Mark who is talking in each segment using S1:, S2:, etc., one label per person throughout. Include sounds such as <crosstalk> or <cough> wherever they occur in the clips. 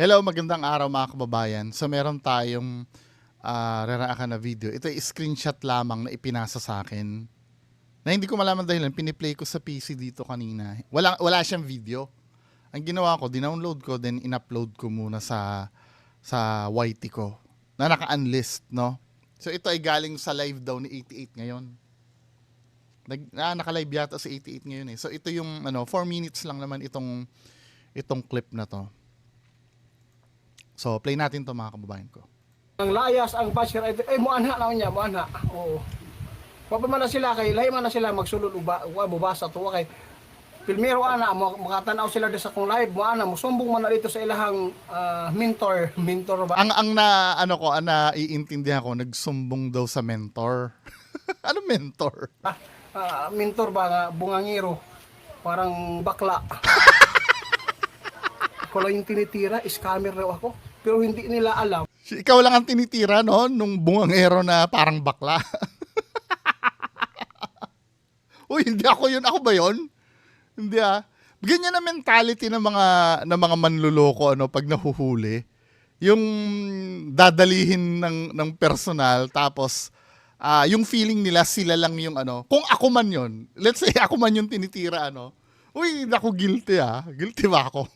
S1: Hello, magandang araw mga kababayan. So meron tayong uh, reraakan na video. Ito ay screenshot lamang na ipinasa sa akin. Na hindi ko malaman dahilan, piniplay ko sa PC dito kanina. Wala, wala siyang video. Ang ginawa ko, dinownload ko, then in-upload ko muna sa sa YT ko. Na naka-unlist, no? So ito ay galing sa live daw ni 88 ngayon. Nag, ah, naka-live yata sa 88 ngayon eh. So ito yung ano, 4 minutes lang naman itong itong clip na to. So play natin to mga kababayan ko.
S2: Ang layas ang basher ay eh muanha na niya muanha. Oo. Wa pa man na sila kay lahi man na sila magsulod uba wa mubasa to kay Pilmero ana mo makatanaw sila di sa kong live mo ana musumbong man na dito sa ilahang ah, mentor <laughs> mentor ba
S1: Ang ang na ano ko, ang naiintindihan ko, nagsumbong daw sa mentor. <laughs> ano mentor?
S2: Ah, ah, mentor ba nga bungangiro parang bakla <laughs> ako lang yung tinitira scammer raw ako pero hindi nila alam
S1: Ikaw lang ang tinitira no nung bungangero na parang bakla. <laughs> Uy, hindi ako yun. Ako ba yun? Hindi ah. Ganyan na mentality ng mga ng mga manluloko ano pag nahuhuli. Yung dadalihin ng ng personal tapos ah yung feeling nila sila lang yung ano. Kung ako man yun, let's say ako man yung tinitira ano. Uy, ako guilty ah. Guilty ba ako?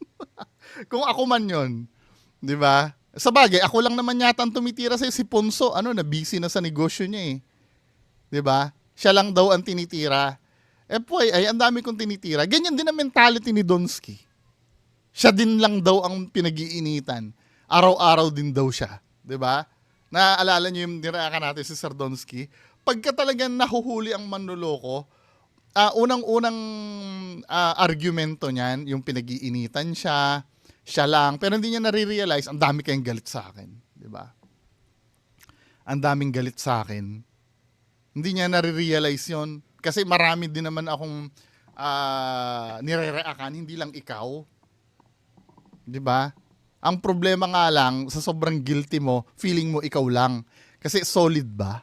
S1: <laughs> Kung ako man yun, 'di ba? Sa bagay, ako lang naman yata ang tumitira sa si Ponso, ano na busy na sa negosyo niya eh. 'Di ba? Siya lang daw ang tinitira. Eh boy, ay ang dami kong tinitira. Ganyan din ang mentality ni Donsky. Siya din lang daw ang pinag-iinitan. Araw-araw din daw siya, 'di ba? Naaalala niyo yung niraka natin si Sir Donsky? Pagka talagang nahuhuli ang manloloko, ah unang-unang ah, argumento niyan, yung pinag-iinitan siya, siya lang, pero hindi niya nare-realize, ang dami kayong galit sa akin, 'di ba? Ang daming galit sa akin. Hindi niya nare-realize 'yon kasi marami din naman akong ah nire-reakan, hindi lang ikaw. 'Di ba? Ang problema nga lang sa sobrang guilty mo, feeling mo ikaw lang. Kasi solid ba?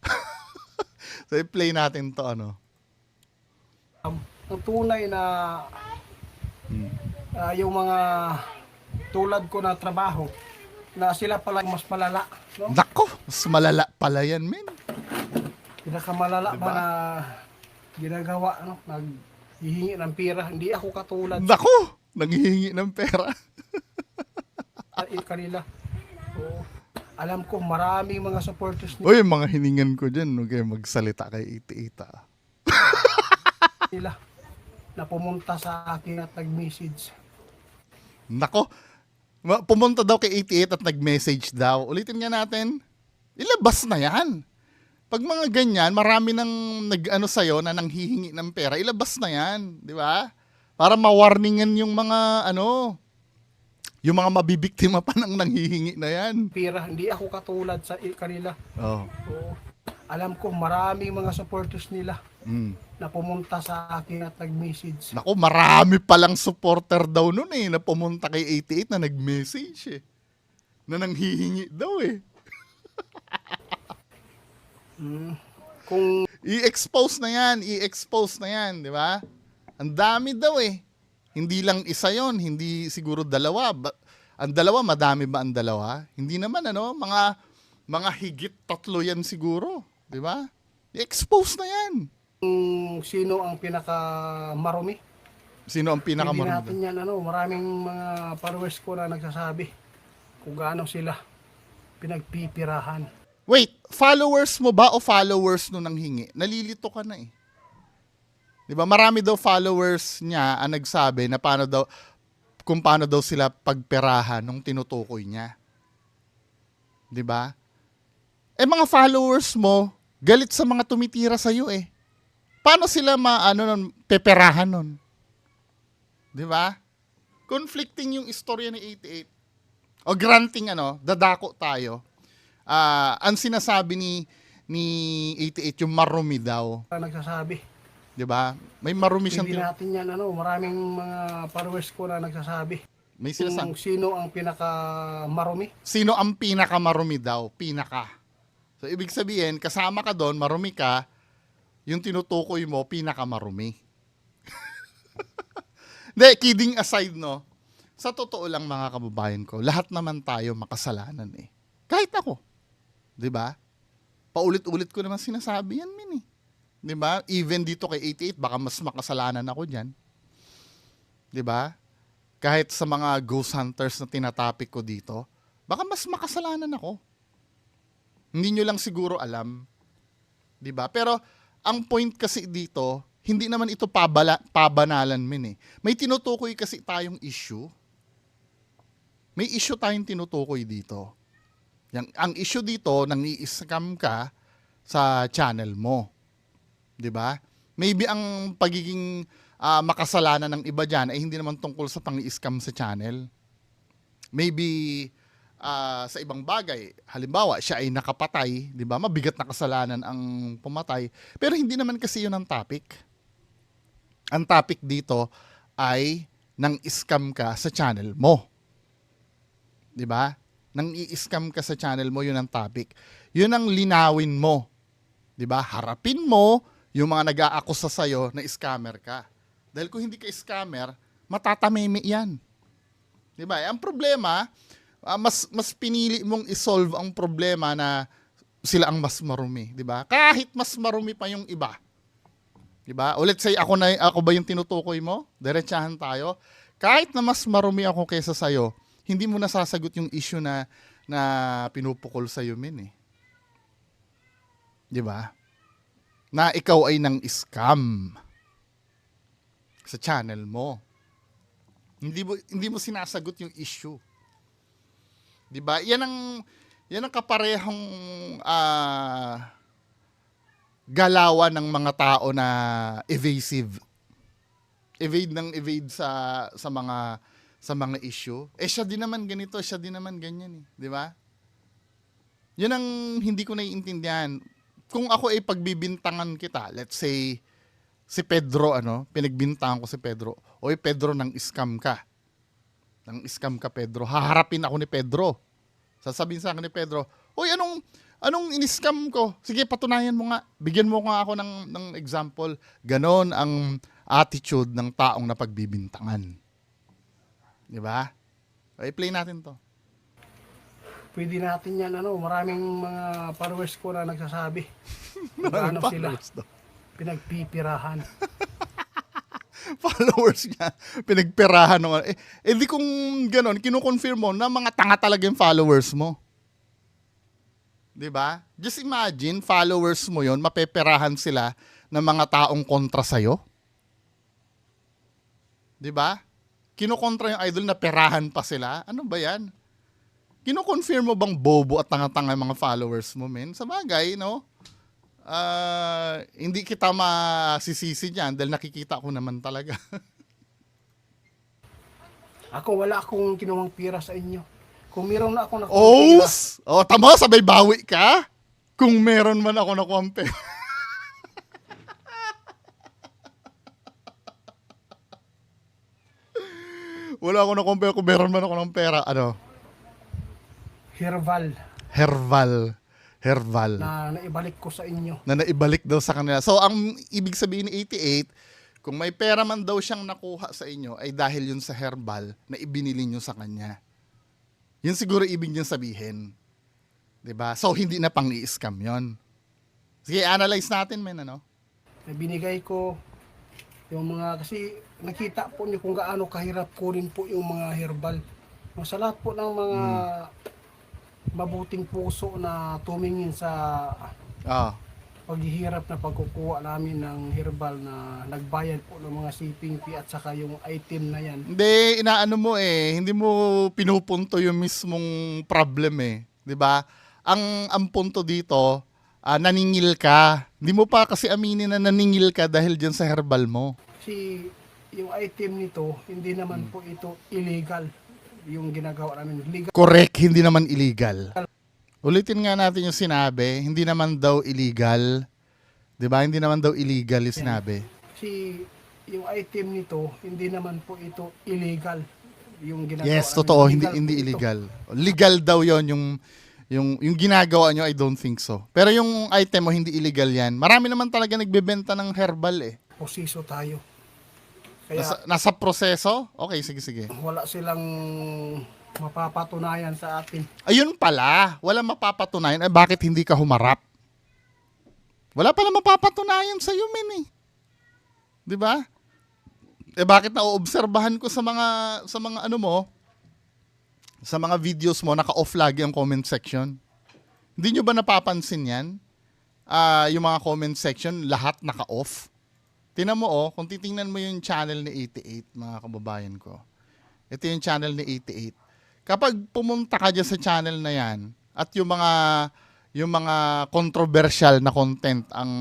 S1: <laughs> so i-play natin 'to ano.
S2: ang tunay na ah, yung mga tulad ko na trabaho na sila pala mas malala no?
S1: Nako, mas malala pala yan, men.
S2: pinakamalala
S1: Diba?
S2: ba na ginagawa no? naghihingi ng pera hindi ako katulad
S1: Nako, nanghihingi ng pera.
S2: sa kanila Oo. alam ko maraming mga supporters
S1: Uy, mga hiningan ko dyan, huwag kayo magsalita kay Iti-Ita.
S2: nila na pumunta sa akin at nag-message
S1: Nako, pumunta daw kay 88 at nag-message daw. Ulitin nga natin. Ilabas na yan. Pag mga ganyan, marami nang nag-ano sa'yo na nanghihingi ng pera, ilabas na yan. Di ba? Para mawarningan yung mga, ano, yung mga mabibiktima pa ng nanghihingi na yan.
S2: pera hindi ako katulad sa kanila
S1: Oh.
S2: Oo. Alam ko maraming mga supporters nila
S1: Mm.
S2: na pumunta sa akin at nag-message
S1: Nako, marami palang supporter daw nun eh, na pumunta kay 88 na nag-message eh. Na nanghihingi daw eh. <laughs>
S2: Mm. kung
S1: I-expose na yan, i-expose na yan, di ba? Ang dami daw eh. Hindi lang isa yon, hindi siguro dalawa. Ba- ang dalawa, madami ba ang dalawa? Hindi naman ano, mga mga higit tatlo yan siguro, di ba? I-expose na yan.
S2: kung sino ang pinaka marumi
S1: Sino ang
S2: hindi
S1: pinakamarunong?
S2: natin yan ano maraming mga followers ko na nagsasabi kung gaano sila pinagpipirahan
S1: Wait, followers mo ba o followers no nang hingi? Nalilito ka na eh. 'Di ba? Marami daw followers niya ang nagsabi na paano daw kung paano daw sila pagperahan nung tinutukoy niya. 'Di ba? Eh mga followers mo, galit sa mga tumitira sa iyo eh. Paano sila maano nun, peperahan nun? 'Di ba? Conflicting yung istorya ni 88. O granting ano, dadako tayo ah ang sinasabi ni ni 88 yung marumi daw,
S2: na nagsasabi
S1: 'di ba? May marumi siyang
S2: hindi
S1: tin-
S2: natin yan ano maraming mga followers ko na nagsasabi
S1: may
S2: kung
S1: sinasabi.
S2: sino ang pinaka marumi
S1: Sino ang pinakamarumi daw? Pinaka. So ibig sabihin, kasama ka doon, marumi ka, yung tinutukoy mo pinakamarumi. <laughs> Hindi, kidding aside no. sa totoo lang mga kababayan ko, lahat naman tayo makasalanan eh. Kahit ako. 'Di ba? Paulit-ulit ko naman sinasabi yan, min eh. 'Di ba? Even dito kay 88, baka mas makasalanan ako diyan. 'Di ba? Kahit sa mga ghost hunters na tinatapik ko dito, baka mas makasalanan ako. Hindi nyo lang siguro alam. 'Di ba? Pero ang point kasi dito, hindi naman ito pabala, pabanalan min eh. May tinutukoy kasi tayong issue. May issue tayong tinutukoy dito. Yang, ang issue dito, nang i-scam ka sa channel mo. 'Di ba? Maybe ang pagiging ah, makasalanan ng iba diyan ay hindi naman tungkol sa pang-scam sa channel. Maybe ah, sa ibang bagay, halimbawa siya ay nakapatay, 'di ba? Mabigat na kasalanan ang pumatay, pero hindi naman kasi 'yun ang topic. Ang topic dito ay nang scam ka sa channel mo. 'Di ba? Nang i-scam ka sa channel mo, 'yun ang topic. 'Yun ang linawin mo. 'Di ba? Harapin mo yung mga nag-aakusa sa na scammer ka. Dahil kung hindi ka scammer, matatamimi 'yan. 'Di ba? Ang problema, ah, mas mas pinili mong i-solve ang problema na sila ang mas marumi, 'di ba? Kahit mas marumi pa yung iba. 'Di ba? O let's say ako na ako ba yung tinutukoy mo? Diretsahan tayo. Kahit na mas marumi ako kaysa sa'yo, hindi mo nasasagot yung issue na na pinupukol sa min eh. 'Di ba? Na ikaw ay nang scam sa channel mo. Hindi mo hindi mo sinasagot yung issue. 'Di ba? Yan ang yan ang kaparehong ah, galawan ng mga tao na evasive. Evade ng evade sa sa mga sa mga issue. Eh siya din naman ganito, siya din naman ganyan eh, 'di ba? Yun ang hindi ko naiintindihan. Kung ako ay pagbibintangan kita, let's say si Pedro ano, pinagbintangan ko si Pedro. Oy Pedro nang scam ka. Nang scam ka Pedro. Haharapin ako ni Pedro. Sasabihin sa akin ni Pedro, "Oy, anong anong in-scam ko? Sige, patunayan mo nga. Bigyan mo nga ako ng ng example." Ganon ang attitude ng taong napagbibintangan. 'Di ba? Ay, play natin 'to.
S2: Pwede natin yan, ano, maraming mga followers ko na nagsasabi. <laughs> Magkano sila pinagpipirahan. <laughs>
S1: followers niya, pinagperahan ng eh, eh di kung ganon, kinukonfirm mo na mga tanga talaga yung followers mo. 'Di ba? Just imagine, followers mo yon mapeperahan sila ng mga taong kontra sa'yo. 'Di ba? Kinukontra yung idol na perahan pa sila. Ano ba yan? Kinukonfirm mo bang bobo at tanga-tanga mga followers mo, men? Sa bagay, no? Ah, hindi kita masisisi niyan dahil nakikita ko naman talaga. <laughs>
S2: Ako, wala akong ginawang pira sa inyo. Kung meron na ako na
S1: Oh! Oh, tama, sabay bawi ka. Kung meron man ako na kwampe. <laughs> Wala ako na kwampe kung meron man ako ng pera. Ano?
S2: Herbal
S1: Herval. Herval.
S2: na naibalik ko sa inyo.
S1: na naibalik daw sa kanila. So, ang ibig sabihin ni 88, kung may pera man daw siyang nakuha sa inyo, ay dahil yun sa herbal na ibinili nyo sa kanya. Yun siguro ibig niyang sabihin. 'Di ba? So, hindi na pang i-scam yun. Sige, analyze natin, men, ano?
S2: Na binigay ko yung mga, kasi nakita po niyo kung gaano kahirap kunin po yung mga herbal. Sa lahat po ng mga mabuting puso na tumingin sa
S1: Ah,
S2: paghihirap na pagkukuha namin ng herbal na nagbayad po ng mga shipping fee at saka yung item na yan.
S1: Hindi, inaano mo eh, hindi mo pinupunto yung mismong problem eh. 'Di ba? Ang ang punto dito, ah, naningil ka. Hindi mo pa kasi aminin na naningil ka dahil diyan sa herbal mo.
S2: Kasi yung item nito, hindi naman po ito illegal yung ginagawa namin. Legal
S1: Correct, hindi naman illegal. Ulitin nga natin yung sinabi, hindi naman daw illegal. 'Di ba? Hindi naman daw illegal yung sinabi.
S2: kasi yung item nito, hindi naman po ito illegal yung ginagawa
S1: Yes, totoo, hindi hindi
S2: po ito.
S1: illegal. Legal daw 'yon yung yung yung ginagawa nyo, I don't think so. Pero yung item mo hindi illegal 'yan. Marami naman talaga nagbebenta ng herbal eh.
S2: Posiso tayo. Kaya
S1: Nasa, nasa proseso? Okay, sige, sige.
S2: wala silang mapapatunayan sa atin.
S1: Ayun pala, wala mapapatunayan. Eh, bakit hindi ka humarap? Wala pala mapapatunayan sa iyo, men eh. 'Di ba? Eh bakit nauobserbahan ko sa mga sa mga ano mo? Sa mga videos mo naka-off lagi ang comment section. Hindi nyo ba napapansin 'yan? Ah, yung mga comment section lahat naka-off. Tingnan mo oh, kung titingnan mo yung channel ni 88 mga kababayan ko. Ito yung channel ni 88 kapag pumunta ka dyan sa channel na yan at yung mga yung mga controversial na content ang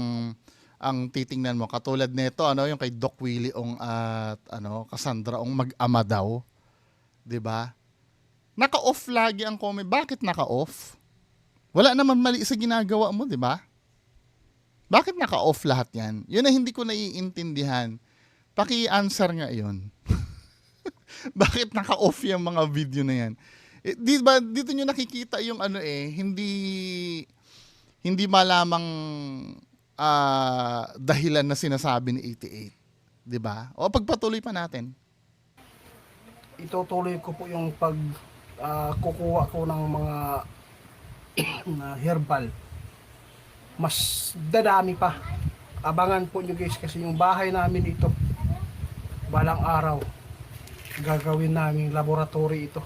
S1: ang titingnan mo katulad nito ano yung kay Doc Willie ong at ano Cassandra ong mag-ama daw 'di ba? Naka-off lagi ang comment. Bakit naka-off? Wala naman mali sa ginagawa mo 'di ba bakit naka-off lahat yan yun na hindi ko naiintindihan paki-answer nga 'yon <laughs> bakit naka-off yung mga video na yan? Eh, di ba dito nyo nakikita yung ano eh, hindi hindi malamang ah, dahilan na sinasabi ni 88. 'Di ba? O pagpatuloy pa natin.
S2: Itutuloy ko po yung pag ah, kukuha ko ng mga <clears throat> herbal. Mas dadami pa. Abangan po nyo guys kasi yung bahay namin dito balang araw gagawin naming laboratory ito.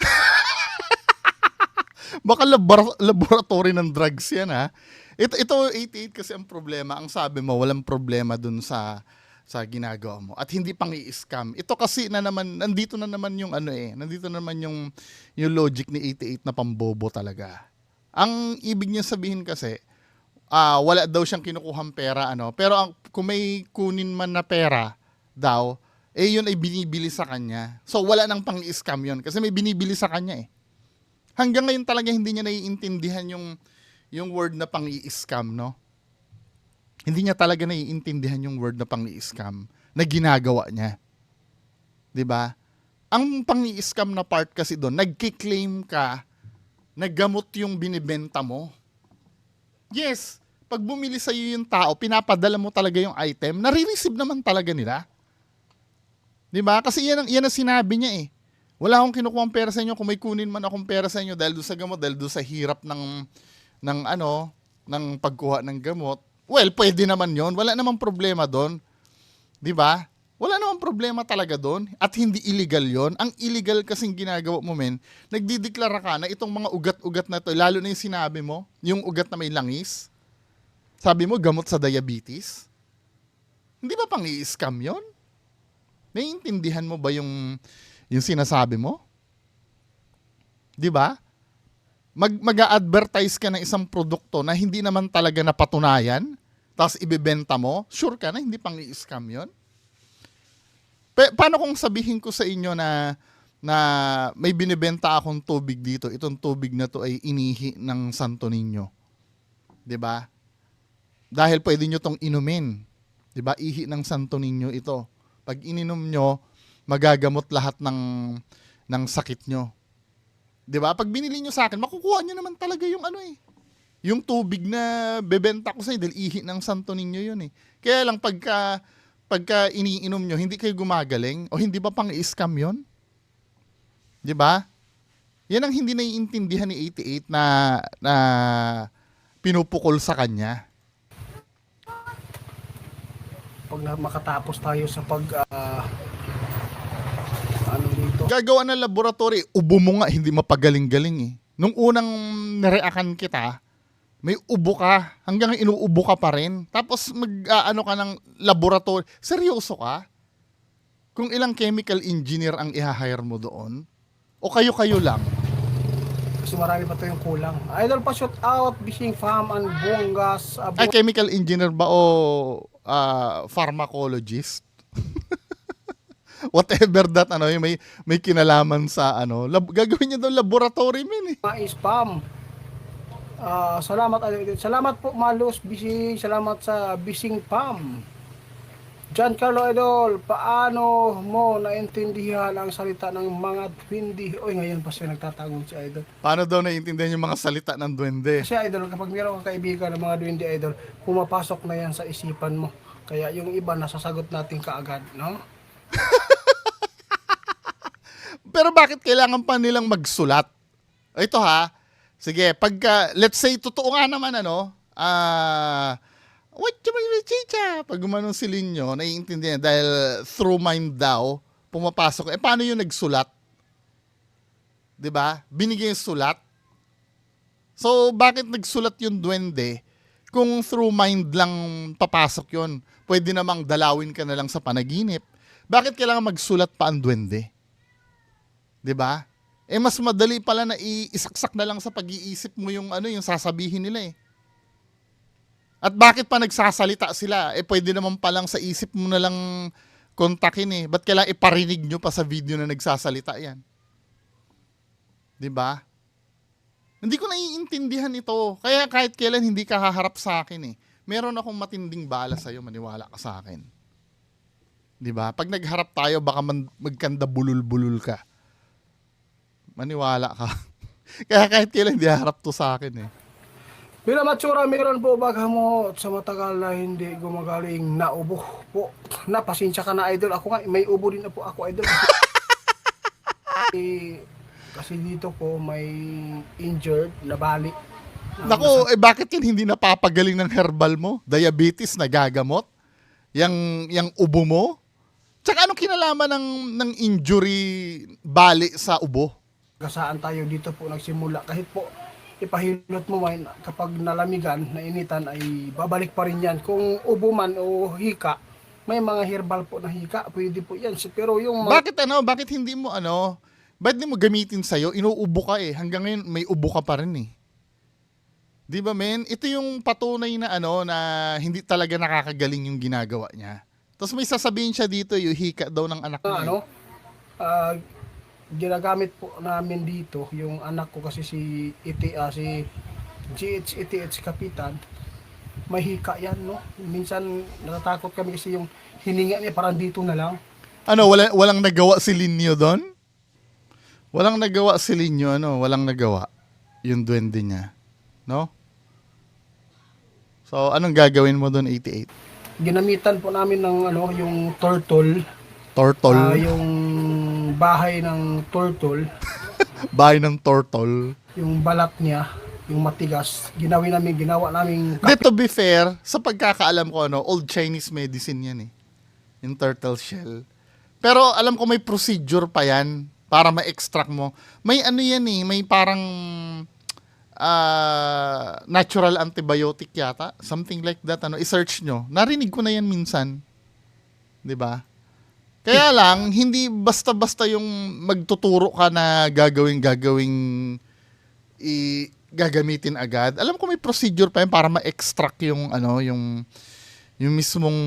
S2: <laughs>
S1: Baka labor- laboratory ng drugs yan ha. Ito, ito 88 kasi ang problema. Ang sabi mo, walang problema dun sa sa ginagawa mo at hindi pang i-scam. Ito kasi na naman nandito na naman yung ano eh, nandito na naman yung yung logic ni 88 na pambobo talaga. Ang ibig niya sabihin kasi ah wala daw siyang kinukuhang pera ano, pero ang kung may kunin man na pera daw, eh yun ay binibili sa kanya. So wala nang pang scam yun kasi may binibili sa kanya eh hanggang ngayon talaga hindi niya naiintindihan yung yung word na pang i-scam, no? Hindi niya talaga naiintindihan yung word na pang i-scam na ginagawa niya. 'Di ba? Ang pang i-scam na part kasi doon, nagki-claim ka na gamot yung binibenta mo. Yes, pag bumili sa iyo yung tao, pinapadala mo talaga yung item, nare-receive naman talaga nila. 'Di ba? Kasi yan ang yan ang sinabi niya eh. Wala akong kinukuha pera sa inyo kung may kunin man akong pera sa inyo dahil doon sa gamot, dahil doon sa hirap ng ng ano, ng pagkuha ng gamot. Well, pwede naman 'yon. Wala namang problema doon. 'Di ba? Wala namang problema talaga doon at hindi illegal 'yon. Ang illegal kasing ginagawa mo men, nagdideklara ka na itong mga ugat-ugat na to, lalo na yung sinabi mo, yung ugat na may langis. Sabi mo gamot sa diabetes. Hindi ba pang i-scam 'yon? Naiintindihan mo ba yung yung sinasabi mo? 'Di ba? Mag mag-advertise ka ng isang produkto na hindi naman talaga napatunayan, tapos ibebenta mo, sure ka na hindi pang i-scam 'yon? Pa- paano kung sabihin ko sa inyo na na may binibenta akong tubig dito, itong tubig na to ay inihi ng Santo Niño. 'Di ba? Dahil pwede nyo tong inumin. 'Di ba? Ihi ng Santo Niño ito. Pag ininom nyo, magagamot lahat ng ng sakit nyo. 'Di ba? Pag binili nyo sa akin, makukuha nyo naman talaga yung ano eh. Yung tubig na bebenta ko sa dahil ihi ng Santo Niño yun eh. Kaya lang pagka pagka iniinom nyo, hindi kayo gumagaling o hindi ba pang i-scam yun? 'Di ba? Yan ang hindi naiintindihan ni 88 na na pinupukol sa kanya.
S2: Pag makatapos tayo sa pag ah, ano dito.
S1: Gagawa ng laboratory, ubo mo nga, hindi mapagaling-galing eh. Nung unang nareakan kita, may ubo ka. Hanggang inuubo ka pa rin. Tapos mag, ah, ano ka ng laboratory. Seryoso ka? Kung ilang chemical engineer ang i-hire mo doon? O kayo-kayo lang?
S2: Kasi marami pa tayong kulang. Idol pa shoot out, Bising Farm and Bongas. Abo.
S1: Ay, chemical engineer ba o ah, pharmacologist? <laughs> Whatever that, ano, may, may kinalaman sa, ano, lab, gagawin niya doon laboratory, min eh.
S2: mga spam. Ah, salamat. Salamat po Malus Bising. Salamat sa Bising Pam. Giancarlo Idol, paano mo naintindihan ang salita ng mga twindi? Oy, ngayon pa siya nagtatanong si Idol.
S1: Paano daw naiintindihan yung mga salita ng duwende?
S2: Kasi Idol, kapag meron kang kaibigan ng mga twindi Idol, pumapasok na yan sa isipan mo. Kaya yung iba nasasagot natin kaagad, no? <laughs>
S1: Pero bakit kailangan pa nilang magsulat? Ito ha, sige, pagka, let's say, totoo nga naman ano, ah, what you mean, chicha? Pag gumanong si Linyo, naiintindihan dahil through mind daw, pumapasok. Eh, paano yung nagsulat? ba? Binigay yung sulat. So, bakit nagsulat yung duwende kung through mind lang papasok yon? Pwede namang dalawin ka na lang sa panaginip. Bakit kailangan magsulat pa ang duwende? 'Di ba? Eh mas madali pala na iisaksak na lang sa pag-iisip mo yung ano yung sasabihin nila eh. At bakit pa nagsasalita sila? Eh pwede naman palang sa isip mo na lang kontakin eh. Ba't kailangan iparinig nyo pa sa video na nagsasalita yan? 'Di ba? Hindi ko naiintindihan ito. Kaya kahit kailan hindi ka haharap sa akin eh. Meron akong matinding bala sa'yo, maniwala ka sa akin. 'Di ba? Pag nagharap tayo, baka man, magkanda bulul-bulul ka. Maniwala ka. <laughs> Kaya kahit kailan hindi haharap to sa akin eh.
S2: Bila matsura, meron po baga mo sa matagal na hindi gumagaling na ubo po. Napasensya ka na idol. Ako nga, may ubo din na po ako idol. <laughs> Eh, kasi dito po may injured na balik. Na
S1: Nako, eh bakit yan hindi napapagaling ng herbal mo? Diabetes na gagamot? Yang, yang ubo mo? Tsaka anong kinalaman ng, ng injury bali sa ubo?
S2: Gasaan tayo dito po nagsimula. Kahit po ipahilot mo man kapag nalamigan, nainitan ay babalik pa rin yan. Kung ubo man o hika, may mga herbal po na hika, pwede po yan. Pero yung mga
S1: Bakit ano? Bakit hindi mo ano? Bakit hindi mo gamitin sa'yo? Inuubo ka eh. Hanggang ngayon may ubo ka pa rin eh. Di ba men? Ito yung patunay na ano na hindi talaga nakakagaling yung ginagawa niya. Tapos may sasabihin siya dito, yung hika daw ng anak niya.
S2: ano, ah, ginagamit po namin dito, yung anak ko kasi si iti, ah, si GH ETH Kapitan, may hika yan, no? Minsan natatakot kami kasi yung hininga niya parang dito na lang.
S1: Ano, wala, walang nagawa si Linyo doon? Walang nagawa si Linyo, ano, walang nagawa yung duwende niya. No? So, anong gagawin mo doon, 88?
S2: Ginamitan po namin ng ano, yung turtle,
S1: Turtle?
S2: ah, yung bahay ng turtle, <laughs>
S1: Bahay ng turtle?
S2: yung balat niya, yung matigas, ginawi namin, ginawa namin
S1: Hindi, to be fair, sa pagkakaalam ko, ano, old Chinese medicine yan eh. Yung turtle shell. Pero alam ko may procedure pa yan para ma-extract mo. May ano yan eh, may parang ah, natural antibiotic yata. Something like that. Ano, i-search nyo. Narinig ko na yan minsan. 'Di ba? Kaya lang, hindi basta-basta yung magtuturo ka na gagawin-gagawing i gagamitin agad. Alam ko may procedure pa yan para ma-extract yung ano, yung yung mismong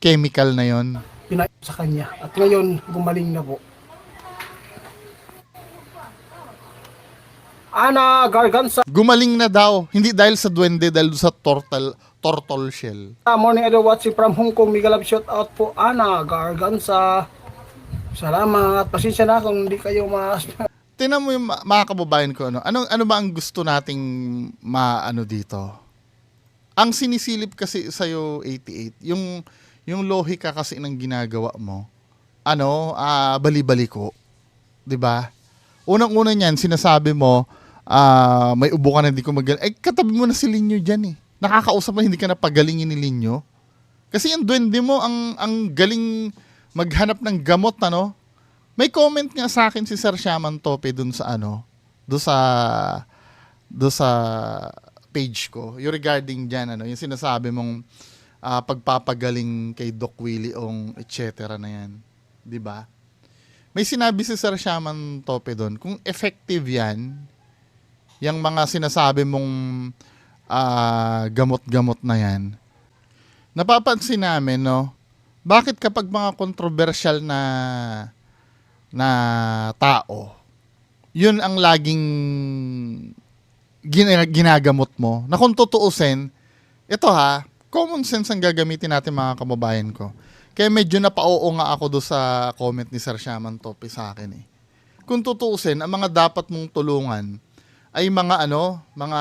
S1: chemical na yon.
S2: pinay sa kanya. At ngayon, gumaling na po. Ana Gargansa.
S1: Gumaling na daw, hindi dahil sa duwende, dahil sa turtle turtle shell.
S2: Morning Idol watching from Hong Kong. Mega love shout out po Ana Gargansa. Salamat. Pasensya na kung hindi kayo mas... <laughs>
S1: Tingnan mo yung mga kababayan ko, ano, ano, ano ba ang gusto nating maano dito? Ang sinisilip kasi sa'yo, 88, yung, yung lohika kasi ng ginagawa mo, ano, ah bali-bali ko. 'Di ba? Unang-una niyan, sinasabi mo, ah may ubo ka na hindi ko magaling. Eh, katabi mo na si Linyo dyan eh. Nakakausap mo, hindi ka na pagalingin ni Linyo. Kasi yung duwende mo, ang, ang galing maghanap ng gamot, ano? May comment nga sa akin si Sir Shaman Tope dun sa ano, dun sa, dun sa page ko, yung regarding dyan, ano, yung sinasabi mong ah, pagpapagaling kay Doc Willie Ong, etc. na yan. ba? May sinabi si Sir Shaman Tope doon, kung effective yan, yung mga sinasabi mong ah, gamot-gamot na yan, napapansin namin, no, bakit kapag mga controversial na na tao, yun ang laging gina- ginagamot mo. Na kung tutuusin, ito ha, common sense ang gagamitin natin mga kababayan ko. Kaya medyo napao nga ako do sa comment ni Sir Shaman Topi sa akin eh. Kung tutuusin, ang mga dapat mong tulungan ay mga ano, mga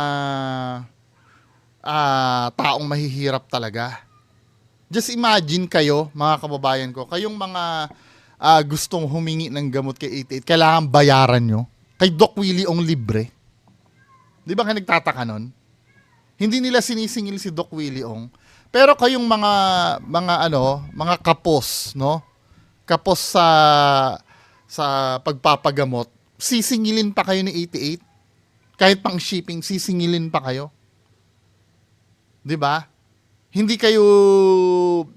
S1: ah, taong mahihirap talaga. Just imagine kayo, mga kababayan ko, kayong mga ah, gustong humingi ng gamot kay 88, kailangan bayaran nyo. Kay Doc Willie Ong libre. Di ba nga nagtataka nun? Hindi nila sinisingil si Doc Willie Ong. Pero kayong mga mga ano, mga kapos, no? Kapos sa sa pagpapagamot, sisingilin pa kayo ni 88. Kahit pang shipping, sisingilin pa kayo. 'Di ba? Hindi kayo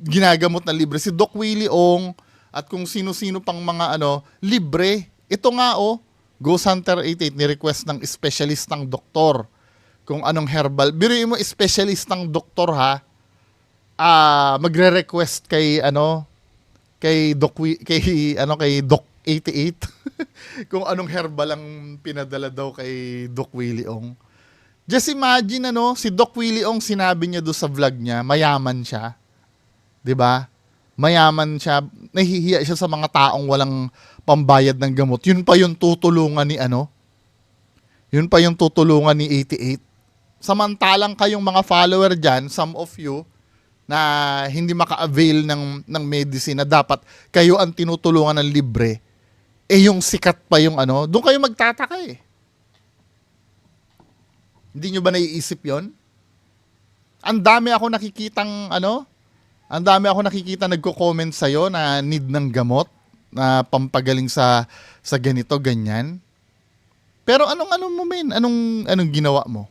S1: ginagamot na libre. Si Doc Willie Ong at kung sino-sino pang mga ano, libre. Ito nga oh, Go Center 88 ni-request ng specialistang doktor kung anong herbal. Biruin mo specialistang doktor ha. Ah, magre-request kay ano kay Doc kay ano kay Doc 88 <laughs> kung anong herbal ang pinadala daw kay Doc Willie Ong. Just imagine ano, si Doc Willie Ong sinabi niya do sa vlog niya, mayaman siya. 'Di ba? Mayaman siya, nahihiya siya sa mga taong walang pambayad ng gamot. Yun pa yung tutulungan ni ano? Yun pa yung tutulungan ni 88. Samantalang kayong mga follower diyan, some of you na hindi maka-avail ng ng medicine na dapat kayo ang tinutulungan ng libre, eh yung sikat pa yung ano, doon kayo magtataka eh. Hindi nyo ba naiisip yon? Ang dami ako nakikitang ano, ang dami ako nakikita nagko-comment sa'yo na need ng gamot na pampagaling sa sa ganito, ganyan. Pero anong ano mo men? Anong anong ginawa mo?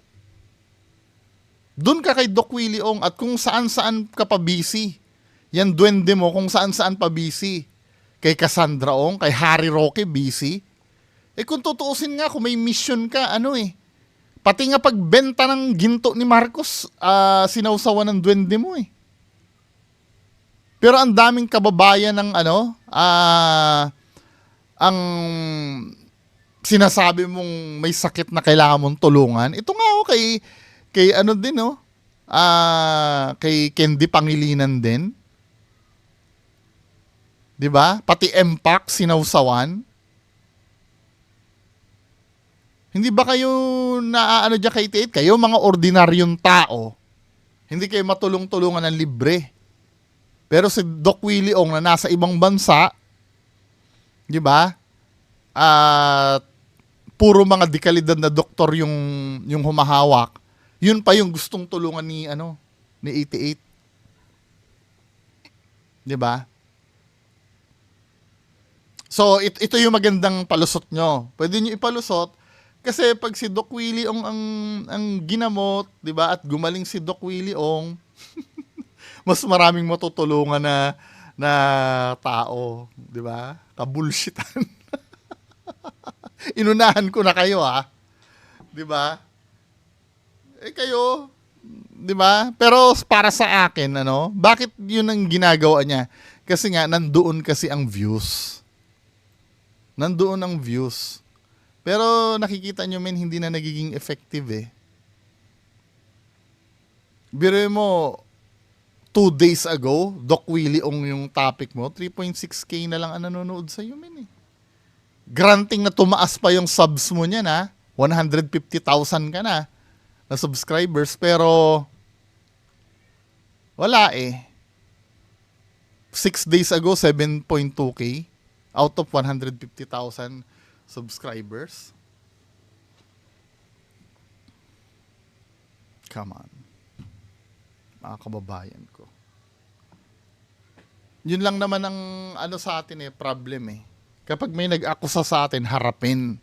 S1: Doon ka kay Doc Willie Ong at kung saan-saan ka pa busy. Yan duwende mo kung saan-saan pa busy. Kay Cassandra Ong, kay Harry Roque busy. Eh kung tutuusin nga, kung may mission ka, ano eh. Pati nga pagbenta ng ginto ni Marcos, ah, sinawsawan ng duwende mo eh. Pero ang daming kababayan ng ano, ah, ang sinasabi mong may sakit na kailangan mong tulungan. Ito nga oh, kay kay ano din oh. Ah, kay Candy Pangilinan din. 'Di ba? Pati Mpac sinawsawan. Hindi ba kayo naaano diyan kay Tate? Kayo mga ordinaryong tao. Hindi kayo matulong-tulungan ng libre. Pero si Doc Willie Ong na nasa ibang bansa, 'di ba? At puro mga dekalidad na doktor yung yung humahawak. Yun pa yung gustong tulungan ni ano ni 88. 'Di ba? So it, ito yung magandang palusot nyo. Pwede nyo ipalusot kasi pag si Doc Willie Ong ang ang ginamot, 'di ba? At gumaling si Doc Willie Ong, <laughs> mas maraming matutulungan na na tao, 'di ba? Kabulshitan. <laughs> Inunahan ko na kayo ha. 'Di ba? Eh kayo, 'di ba? Pero para sa akin ano, bakit 'yun ang ginagawa niya? Kasi nga nandoon kasi ang views. Nandoon ang views. Pero nakikita nyo men hindi na nagiging effective eh. Biro mo, two days ago, Doc Willie Ong yung topic mo, 3.6k na lang ang nanonood sa iyo men eh. Granting na tumaas pa yung subs mo niyan ha. 150,000 ka na na subscribers pero wala eh. 6 days ago 7.2k out of 150,000 subscribers. Come on. Mga kababayan ko. Yun lang naman ang ano sa atin eh, problem eh. Kapag may nag-akusa sa atin, harapin.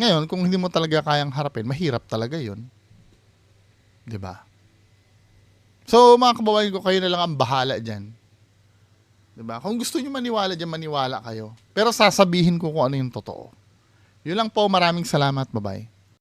S1: Ngayon, kung hindi mo talaga kayang harapin, mahirap talaga yun. ba? So, mga kababayan ko, kayo na lang ang bahala dyan. 'Di ba? Kung gusto niyo maniwala diyan, maniwala kayo. Pero sasabihin ko kung ano yung totoo. Yun lang po, maraming salamat. Bye-bye.